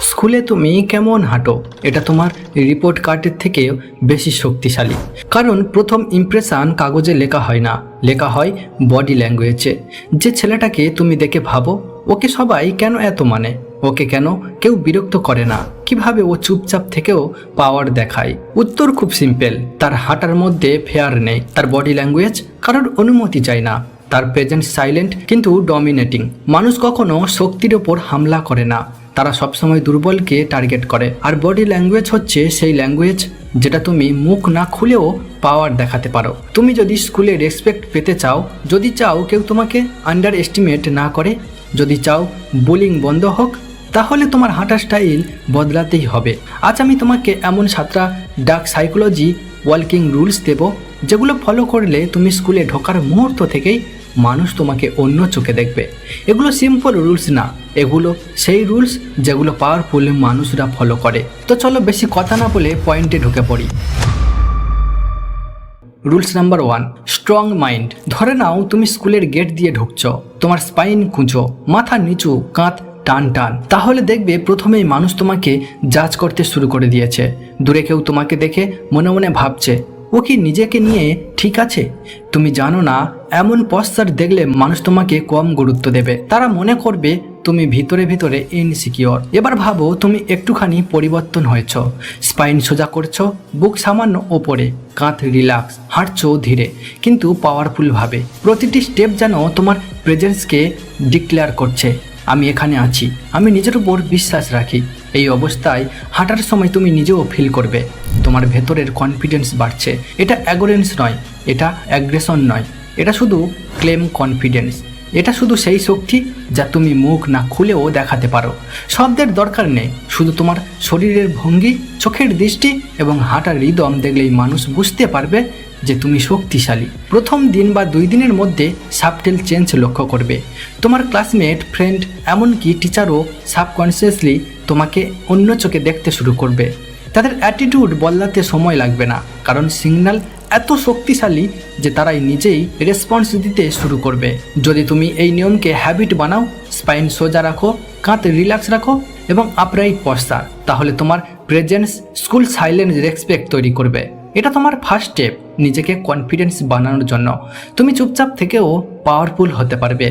স্কুলে তুমি কেমন হাঁটো? এটা তোমার রিপোর্ট কার্ডের থেকেও বেশি শক্তিশালী। কারণ প্রথম ইমপ্রেশন কাগজে লেখা হয় না। লেখা হয় বডি ল্যাঙ্গুয়েজে যে ছেলেটাকে তুমি দেখে ভাবো, ওকে সবাই কেন এত মানে? ওকে কেন কেউ বিরক্ত করে না? কীভাবে ও চুপচাপ থেকেও পাওয়ার দেখায়? উত্তর খুব সিম্পল তার হাঁটার মধ্যে ফেয়ার নেই। তার বডি ল্যাঙ্গুয়েজ কারোর অনুমতি চায় না। তার প্রেজেন্ট সাইলেন্ট কিন্তু ডমিনেটিং মানুষ কখনো শক্তির ওপর হামলা করে না। তারা সবসময় দুর্বলকে টার্গেট করে। আর বডি ল্যাঙ্গুয়েজ হচ্ছে সেই ল্যাঙ্গুয়েজ যেটা তুমি মুখ না খুলেও পাওয়ার দেখাতে পারো। তুমি যদি স্কুলে রেসপেক্ট পেতে চাও, যদি চাও কেউ তোমাকে আন্ডার এস্টিমেট না করে, যদি চাও বোলিং বন্ধ হোক, তাহলে তোমার হাঁটার স্টাইল বদলাতেই হবে। আজ আমি তোমাকে এমন সাতটা ডার্ক সাইকোলজি ওয়ার্কিং রুলস দেব, যেগুলো ফলো করলে তুমি স্কুলে ঢোকার মুহূর্ত থেকেই মানুষ তোমাকে অন্য চোখে দেখবে। এগুলো সিম্পল রুলস না। এগুলো সেই রুলস যেগুলো পাওয়ারফুল মানুষরা ফলো করে। তো চলো বেশি কথা না বলে পয়েন্টে ঢুকে পড়ি। Rules number one strong mind ধরে নাও তুমি স্কুলের গেট দিয়ে ঢুকছো। তোমার স্পাইন কুঁচো, মাথা নিচু, কাঁধ টান টান। তাহলে দেখবে প্রথমেই মানুষ তোমাকে জাজ করতে শুরু করে দিয়েছে। দূরে কেউ তোমাকে দেখে মনে মনে ভাবছে ও কি নিজেকে নিয়ে ঠিক আছে? তুমি জানো না, এমন পশ্চার দেখলে মানুষ তোমাকে কম গুরুত্ব দেবে। তারা মনে করবে তুমি ভিতরে ভিতরে ইনসিকিওর এবার ভাবো তুমি একটুখানি পরিবর্তন হয়েছ। স্পাইন সোজা করছ, বুক সামান্য ওপরে, কাঁধ রিল্যাক্স হাঁটছো ধীরে, কিন্তু পাওয়ারফুলভাবে প্রতিটি স্টেপ যেন তোমার প্রেজেন্সকে ডিক্লেয়ার করছে। আমি এখানে আছি, আমি নিজের উপর বিশ্বাস রাখি। এই অবস্থায় হাঁটার সময় তুমি নিজেও ফিল করবে। তোমার ভেতরের কনফিডেন্স বাড়ছে। এটা অ্যাগোরেন্স নয়, এটা অ্যাগ্রেশন নয়। এটা শুধু ক্লেম কনফিডেন্স এটা শুধু সেই শক্তি যা তুমি মুখ না খুলেও দেখাতে পারো। শব্দের দরকার নেই, শুধু তোমার শরীরের ভঙ্গি, চোখের দৃষ্টি এবং হাঁটার হৃদম দেখলেই মানুষ বুঝতে পারবে যে তুমি শক্তিশালী। প্রথম দিন বা দুই দিনের মধ্যে সাবটেল চেঞ্জ লক্ষ্য করবে। তোমার ক্লাসমেট ফ্রেন্ড এমনকি টিচারও সাবকনসিয়াসলি তোমাকে অন্য চোখে দেখতে শুরু করবে। তাদের অ্যাটিটিউড বদলাতে সময় লাগবে না, কারণ সিগন্যাল এত শক্তিশালী যে তারাই নিজেই রেসপন্স দিতে শুরু করবে। যদি তুমি এই নিয়মকে হ্যাবিট বানাও স্পাইন সোজা রাখো, কাঁধ রিল্যাক্স রাখো এবং আপরাইট পশ্চার তাহলে তোমার প্রেজেন্স স্কুল সাইলেন্স রেসপেক্ট তৈরি করবে। এটা তোমার ফার্স্ট স্টেপ নিজেকে কনফিডেন্স বানানোর জন্য। তুমি চুপচাপ থেকেও পাওয়ারফুল হতে পারবে।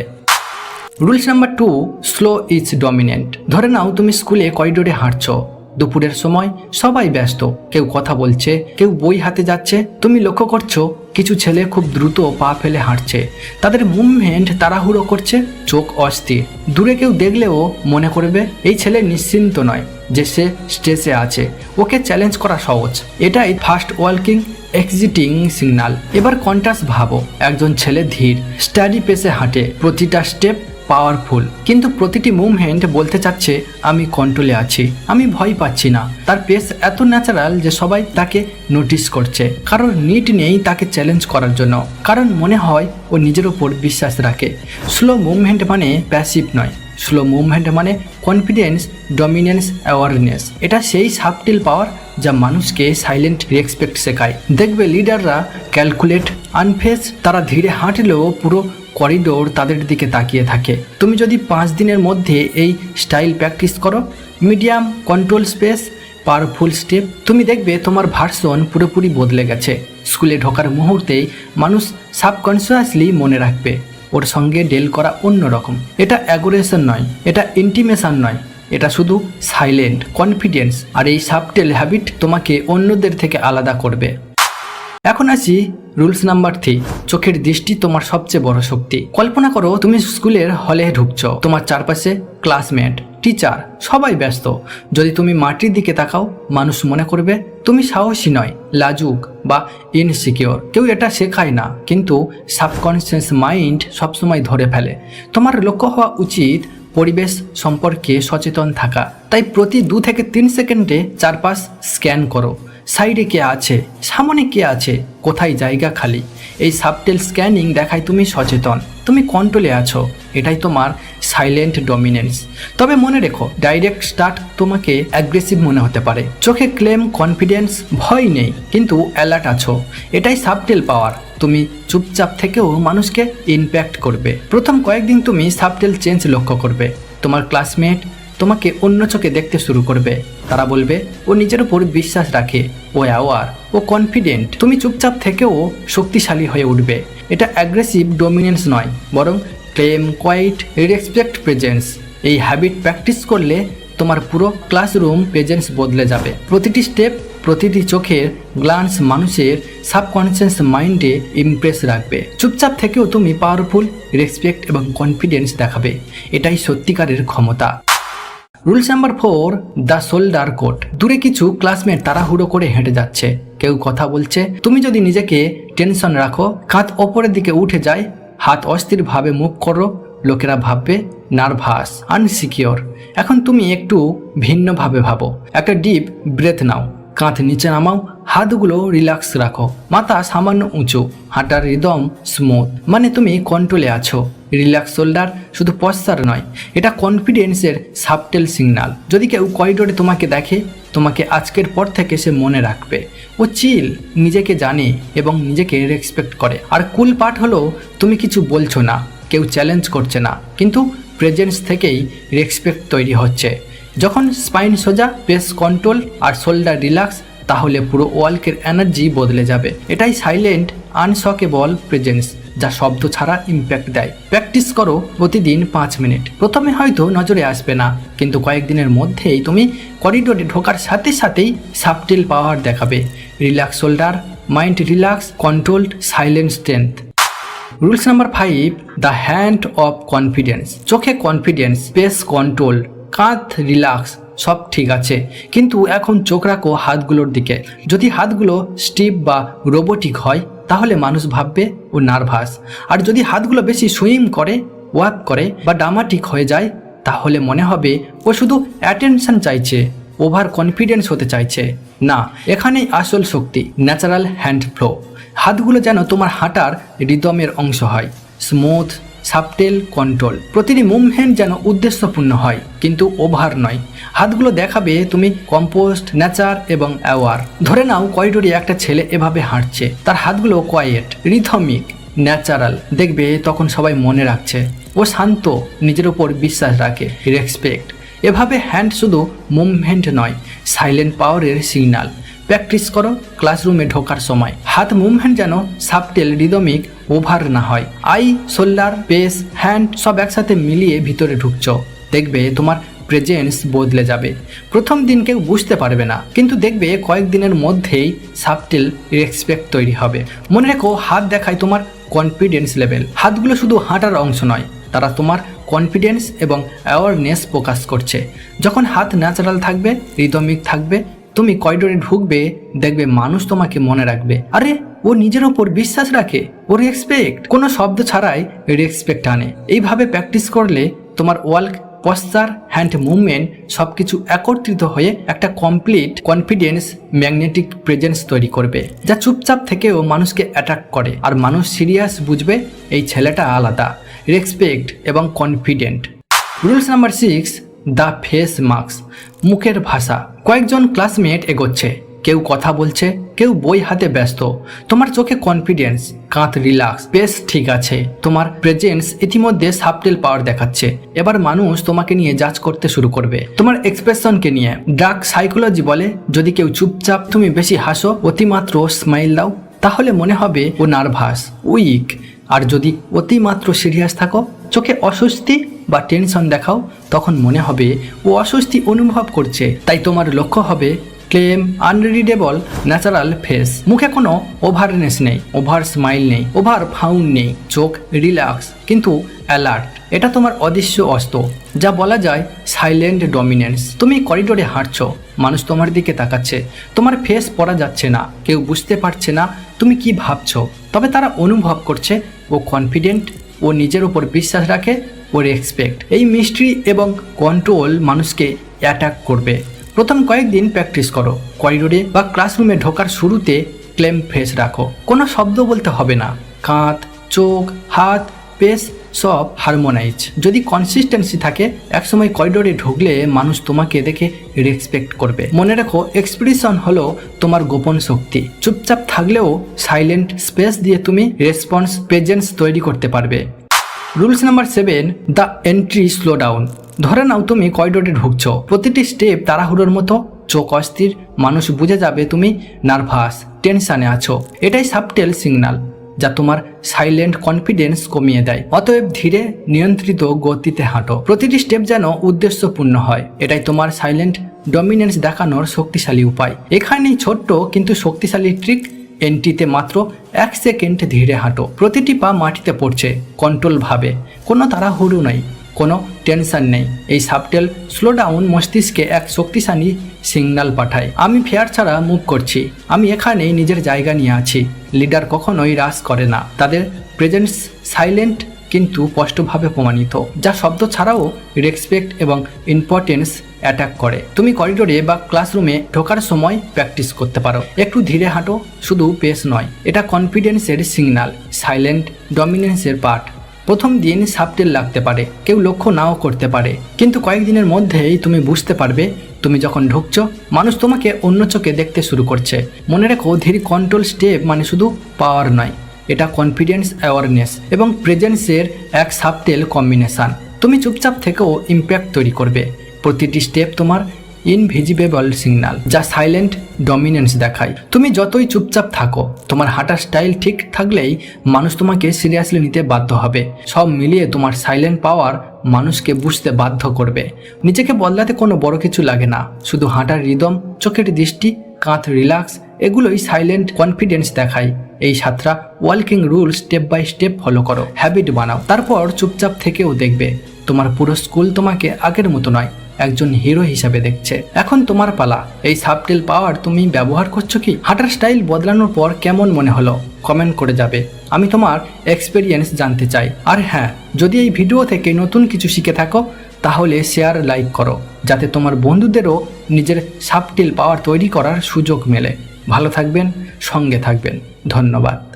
Rules number two slow is dominant ধরে নাও তুমি স্কুলে করিডোরে হাঁটছো। দুপুরের সময় সবাই ব্যস্ত। কেউ কথা বলছে, কেউ বই হাতে যাচ্ছে। তুমি লক্ষ্য করছ, কিছু ছেলে খুব দ্রুত পা ফেলে হাঁটছে। তাদের মুভমেন্ট তাড়াহুড়ো করছে, চোখ অস্থির। দূরে কেউ দেখলেও মনে করবে, এই ছেলে নিশ্চিন্ত নয় যে সে স্টেজে আছে। ওকে চ্যালেঞ্জ করা সহজ। এটাই ফার্স্ট ওয়ার্কিং, এক্সিটিং সিগনাল। এবার কন্টাস ভাবো। একজন ছেলে ধীর, স্টাডি পেসে হাঁটে। প্রতিটা স্টেপ পাওয়ারফুল কিন্তু প্রতিটি মুভমেন্ট বলতে চাচ্ছে, আমি কন্ট্রোলে আছি, আমি ভয় পাচ্ছি না। তার পেস এত ন্যাচারাল যে সবাই তাকে নোটিস করছে। কারোর নিট নেই তাকে চ্যালেঞ্জ করার জন্য। কারণ মনে হয় ও নিজের ওপর বিশ্বাস রাখে। স্লো মুভমেন্ট মানে প্যাসিভ নয়। স্লো মুভমেন্ট মানে কনফিডেন্স ডমিনেন্স অ্যাওয়ারনেস এটা সেই সাবটিল পাওয়ার যা মানুষকে সাইলেন্ট রেসপেক্ট শেখায়। দেখবে লিডাররা ক্যালকুলেট আনফেস তারা ধীরে হাঁটলেও পুরো করিডোর তাদের দিকে তাকিয়ে থাকে। তুমি যদি পাঁচ দিনের মধ্যে এই স্টাইল প্র্যাকটিস করো medium control space powerful step তুমি দেখবে তোমার ভার্সন পুরোপুরি বদলে গেছে। স্কুলে ঢোকার মুহূর্তেই মানুষ সাবকনসিয়াসলি মনে রাখবে, ওর সঙ্গে ডেল করা অন্য রকম। এটা অ্যাগোরেশন নয়, এটা ইন্টিমেশন নয়, এটা শুধু সাইলেন্ট কনফিডেন্স আর এই সাবটেল হ্যাবিট তোমাকে অন্যদের থেকে আলাদা করবে। এখন আসি রুলস নাম্বার থ্রি। চোখের দৃষ্টি তোমার সবচেয়ে বড় শক্তি। কল্পনা করো তুমি স্কুলের হলে ঢুকছো। তোমার চারপাশে ক্লাসমেট, টিচার, সবাই ব্যস্ত। যদি তুমি মাটির দিকে তাকাও, মানুষ মনে করবে তুমি সাহসী নয়, লাজুক বা ইনসিকিওর কেউ এটা শেখায় না, কিন্তু সাবকনসিয়াস মাইন্ড সবসময় ধরে ফেলে। তোমার লক্ষ্য হওয়া উচিত পরিবেশ সম্পর্কে সচেতন থাকা। তাই প্রতি দু থেকে তিন সেকেন্ডে চারপাশ স্ক্যান করো। সাইডে কে আছে? সামনে কে আছে? কোথায় জায়গা খালি? এই সাবটেল স্ক্যানিং দেখায় তুমি সচেতন। তুমি কন্ট্রোলে আছো। এটাই তোমার সাইলেন্ট ডমিনেন্স তবে মনে রেখো ডাইরেক্ট স্টার্ট তোমাকে অ্যাগ্রেসিভ মনে হতে পারে। চোখে ক্লেম কনফিডেন্স ভয় নেই, কিন্তু অ্যালার্ট আছো। এটাই সাবটেল পাওয়ার তুমি চুপচাপ থেকেও মানুষকে ইমপ্যাক্ট করবে। প্রথম কয়েকদিন তুমি সাবটেল চেঞ্জ লক্ষ্য করবে। তোমার ক্লাসমেট তোমাকে অন্য চোখে দেখতে শুরু করবে। তারা বলবে, ও নিজের উপর বিশ্বাস রাখে। ও অ্যাওয়ার ও কনফিডেন্ট তুমি চুপচাপ থেকেও শক্তিশালী হয়ে উঠবে। এটা অ্যাগ্রেসিভ ডোমিনেন্স নয়, বরং ক্লেম কোয়াইট রেসপেক্ট প্রেজেন্স এই হ্যাবিট প্র্যাকটিস করলে তোমার পুরো ক্লাসরুম প্রেজেন্স বদলে যাবে। প্রতিটি স্টেপ প্রতিটি চোখের গ্লান্স মানুষের সাবকনসিয়াস মাইন্ডে ইমপ্রেস রাখবে। চুপচাপ থেকেও তুমি পাওয়ারফুল রেসপেক্ট এবং কনফিডেন্স দেখাবে। এটাই সত্যিকারের ক্ষমতা। Rules number four the shoulder coat দূরে কিছু ক্লাসমেট তাড়াহুড়ো করে হেঁটে যাচ্ছে। কেউ কথা বলছে, তুমি যদি নিজেকে টেনশন রাখো, কাঁধ ওপরের দিকে উঠে যায় হাত অস্থিরভাবে মুখ করো, লোকেরা ভাববে নার্ভাস আনসিকিওর এখন তুমি একটু ভিন্নভাবে ভাবো। একটা ডিপ ব্রেথ নাও। কাঁধ নিচে নামাও, হাতগুলো রিল্যাক্স রাখো। মাথা সামান্য উঁচু, হাঁটার রিদম স্মুথ মানে তুমি কন্ট্রোলে আছো। রিল্যাক্স শোল্ডার শুধু পশ্চার নয়, এটা কনফিডেন্সের সাবটেল সিগনাল যদি কেউ করিডোরে তোমাকে দেখে, তোমাকে আজকের পর থেকে সে মনে রাখবে। ও চিল নিজেকে জানে এবং নিজেকে রেসপেক্ট করে। আর কুল পার্ট হলো, তুমি কিছু বলছো না, কেউ চ্যালেঞ্জ করছে না। কিন্তু প্রেজেন্স থেকেই রেসপেক্ট তৈরি হচ্ছে। যখন স্পাইন সোজা, পেস কন্ট্রোল আর শোল্ডার রিল্যাক্স, তাহলে পুরো ওয়ালকের এনার্জি বদলে যাবে। এটাই সাইলেন্ট, আনশকেবল প্রেজেন্স, যা শব্দ ছাড়া ইম্প্যাক্ট দেয়। প্র্যাকটিস করো প্রতিদিন পাঁচ মিনিট। প্রথমে হয়তো নজরে আসবে না, কিন্তু কয়েকদিনের মধ্যেই তুমি করিডোরে ঢোকার সাথে সাথেই সাবটেল পাওয়ার দেখাবে। Relax shoulder, mind relax, controlled, silent strength. Rules number five, the hand of confidence. চোখে কনফিডেন্স, পেস কন্ট্রোল। কাঁধ রিল্যাক্স, সব ঠিক আছে। কিন্তু এখন চোখ রাখো হাতগুলোর দিকে। যদি হাতগুলো স্টিপ বা রোবোটিক হয়, তাহলে মানুষ ভাববে ও নার্ভাস। আর যদি হাতগুলো বেশি সুইম করে, ওয়াক করে বা ডামাটিক হয়ে যায়, তাহলে মনে হবে ও শুধু অ্যাটেনশন চাইছে, ওভার কনফিডেন্স হতে চাইছে। না, এখানেই আসল শক্তি, ন্যাচারাল হ্যান্ড ফ্লো। হাতগুলো যেন তোমার হাঁটার রিদমের অংশ হয়, স্মুথ সাবটেল কন্ট্রোল। প্রতিটি মুভমেন্ট যেন উদ্দেশ্যপূর্ণ হয়, কিন্তু ওভার নয়। হাতগুলো দেখাবে তুমি কম্পোস্ট, নেচার এবং অ্যাওয়ার। ধরে নাও করিডোরে একটা ছেলে এভাবে হাঁটছে। তার হাতগুলো কোয়াইট, রিথমিক, ন্যাচারাল। দেখবে তখন সবাই মনে রাখছে, ও শান্ত, নিজের উপর বিশ্বাস রাখে রেসপেক্ট এভাবে হ্যান্ড শুধু মুভমেন্ট নয় সাইলেন্ট পাওয়ারের সিগনাল প্র্যাকটিস করো, ক্লাসরুমে ঢোকার সময়। হাত মুভমেন্ট যেন সাবটেল, রিদমিক, ওভার না হয়। আই, শোল্ডার, পেস, হ্যান্ড সব একসাথে মিলিয়ে ভিতরে ঢুকছ। দেখবে তোমার প্রেজেন্স বদলে যাবে। প্রথম দিন কেউ বুঝতে পারবে না, কিন্তু দেখবে কয়েকদিনের মধ্যেই সাবটেল রেসপেক্ট তৈরি হবে। মনে রেখো, হাত দেখায় তোমার কনফিডেন্স লেভেল হাতগুলো শুধু হাঁটার অংশ নয়, তারা তোমার কনফিডেন্স এবং অ্যাওয়ারনেস প্রকাশ করছে। যখন হাত ন্যাচারাল থাকবে রিদমিক থাকবে তুমি করিডোরে ঢুকবে, দেখবে মানুষ তোমাকে মনে রাখবে। আরে, ও নিজের ওপর বিশ্বাস রাখে, ও রেসপেক্ট কোনো শব্দ ছাড়াই রেসপেক্ট আনে। এইভাবে প্র্যাকটিস করলে তোমার ওয়ার্ল্ড পশ্চার হ্যান্ড মুভমেন্ট সব কিছু একত্রিত হয়ে একটা কমপ্লিট কনফিডেন্স ম্যাগনেটিক প্রেজেন্স তৈরি করবে, যা চুপচাপ থেকেও মানুষকে অ্যাট্রাক্ট করে। আর মানুষ সিরিয়াস বুঝবে, এই ছেলেটা আলাদা। রেসপেক্ট এবং confident rules number six the face mask. মুখের ভাষা। কয়েকজন ক্লাসমেট এগোচ্ছে। কেউ কথা বলছে, কেউ বই হাতে ব্যস্ত। তোমার চোখে কনফিডেন্স কাঁধ রিল্যাক্স বেশ, ঠিক আছে। তোমার প্রেজেন্স ইতিমধ্যে সাবটেল পাওয়ার দেখাচ্ছে। এবার মানুষ তোমাকে নিয়ে জাজ করতে শুরু করবে। তোমার এক্সপ্রেশনকে নিয়ে। ডাক সাইকোলজি বলে, যদি কেউ চুপচাপ তুমি বেশি হাসো, অতিমাত্র স্মাইল দাও, তাহলে মনে হবে ও নার্ভাস উইক আর যদি অতিমাত্র সিরিয়াস থাকো, চোখে অস্বস্তি বা টেনশন দেখাও, তখন মনে হবে, ও অস্বস্তি অনুভব করছে। তাই তোমার লক্ষ্য হবে, ক্লেম, আনরিডেবল, ন্যাচারাল ফেস। মুখে কোনো ওভারনেস নেই, ওভার স্মাইল নেই, ওভার ফাউন্ড নেই, চোখ রিল্যাক্স, কিন্তু অ্যালার্ট। এটা তোমার অদৃশ্য অস্ত, যা বলা যায় সাইলেন্ট ডমিনেন্স তুমি করিডোরে হাঁটছো, মানুষ তোমার দিকে তাকাচ্ছে, তোমার ফেস পড়া যাচ্ছে না, কেউ বুঝতে পারছে না তুমি কি ভাবছ। তবে তারা অনুভব করছে, ও কনফিডেন্ট ও নিজের উপর বিশ্বাস রাখে ও রেসপেক্ট এই মিস্ট্রি এবং কন্ট্রোল মানুষকে অ্যাটাক করবে। প্রথম কয়েকদিন প্র্যাকটিস করো করিডোরে বা ক্লাসরুমে ঢোকার শুরুতে ক্লেম ফেস রাখো। কোনো শব্দ বলতে হবে না। কাঁধ, চোখ, হাত পেস সব হারমোনাইজ যদি কনসিস্টেন্সি থাকে, একসময় করিডোরে ঢুকলে মানুষ তোমাকে দেখে রেসপেক্ট করবে। মনে রাখো এক্সপ্রেশন হলো তোমার গোপন শক্তি। চুপচাপ থাকলেও সাইলেন্ট স্পেস দিয়ে তুমি রেসপন্স প্রেজেন্স তৈরি করতে পারবে। Rules number seven the entry slow down ধরে নাও তুমি করিডোরে ঢুকছো। প্রতিটি স্টেপ তাড়াহুড়োর মতো, চোখ অস্থির, মানুষ বুঝে যাবে তুমি নার্ভাস টেনশানে আছো। এটাই সাবটেল সিগন্যাল যা তোমার সাইলেন্ট কনফিডেন্স কমিয়ে দেয়। অতএব ধীরে নিয়ন্ত্রিত গতিতে হাঁটো। প্রতিটি স্টেপ যেন উদ্দেশ্যপূর্ণ হয়। এটাই তোমার সাইলেন্ট ডমিনেন্স দেখানোর শক্তিশালী উপায়। এখানেই ছোট্ট কিন্তু শক্তিশালী ট্রিক এন্ট্রিতে মাত্র এক সেকেন্ড ধীরে হাঁটো। প্রতিটি পা মাটিতে পড়ছে। কন্ট্রোলভাবে কোনো তাড়াহুড়ো নেই। কোনো টেনশন নেই। এই সাবটেল স্লো ডাউন মস্তিষ্কে এক শক্তিশালী সিগন্যাল পাঠায়। আমি ফেয়ার ছাড়া মুভ করছি। আমি এখানেই নিজের জায়গা নিয়ে আছি। লিডার কখনোই হ্রাস করে না। তাদের প্রেজেন্স সাইলেন্ট কিন্তু স্পষ্টভাবে প্রমাণিত, যা শব্দ ছাড়াও রেসপেক্ট এবং ইম্পর্টেন্স অ্যাটাক করে। তুমি করিডোরে বা ক্লাসরুমে ঢোকার সময় প্র্যাকটিস করতে পারো। একটু ধীরে হাঁটো, শুধু পেস নয়। এটা কনফিডেন্সের সিগনাল, সাইলেন্ট ডমিনেন্সের পার্ট প্রথম দিন সাবটেল লাগতে পারে, কেউ লক্ষ্য নাও করতে পারে। কিন্তু কয়েকদিনের মধ্যেই তুমি বুঝতে পারবে, তুমি যখন ঢুকছো, মানুষ তোমাকে অন্য চোখে দেখতে শুরু করছে। মনে রেখো, ধীর কন্ট্রোল স্টেপ মানে শুধু পাওয়ার নয়, এটা কনফিডেন্স অ্যাওয়ারনেস এবং প্রেজেন্সের এক সাবটেল কম্বিনেশান তুমি চুপচাপ থেকেও ইম্প্যাক্ট তৈরি করবে। প্রতিটি স্টেপ তোমার ইনভিজিবেবল সিগনাল যা সাইলেন্ট ডমিনেন্স দেখায়। তুমি যতই চুপচাপ থাকো, তোমার হাঁটার স্টাইল ঠিক থাকলেই মানুষ তোমাকে সিরিয়াসলি নিতে বাধ্য হবে। সব মিলিয়ে তোমার সাইলেন্ট পাওয়ার মানুষকে বুঝতে বাধ্য করবে। নিজেকে বদলাতে কোনো বড় কিছু লাগে না। শুধু হাঁটার রিদম চোখের দৃষ্টি, কাঁধ রিল্যাক্স এগুলোই সাইলেন্ট কনফিডেন্স দেখায়। এই সাতটা working rule step by step follow করো। হ্যাবিট বানাও। তারপর চুপচাপ থেকেও দেখবে, তোমার পুরো স্কুল তোমাকে আগের মতো নয়। একজন হিরো হিসাবে দেখছে। এখন তোমার পালা। এই সাবটেল পাওয়ার তুমি ব্যবহার করছ কি? হাঁটার স্টাইল বদলানোর পর কেমন মনে হলো? কমেন্ট করে যাবে। আমি তোমার এক্সপিরিয়েন্স জানতে চাই। আর হ্যাঁ যদি এই ভিডিও থেকে নতুন কিছু শিখে থাকো, তাহলে শেয়ার লাইক করো। যাতে তোমার বন্ধুদেরও নিজের সাবটেল পাওয়ার তৈরি করার সুযোগ মেলে। ভালো থাকবেন, সঙ্গে থাকবেন। ধন্যবাদ।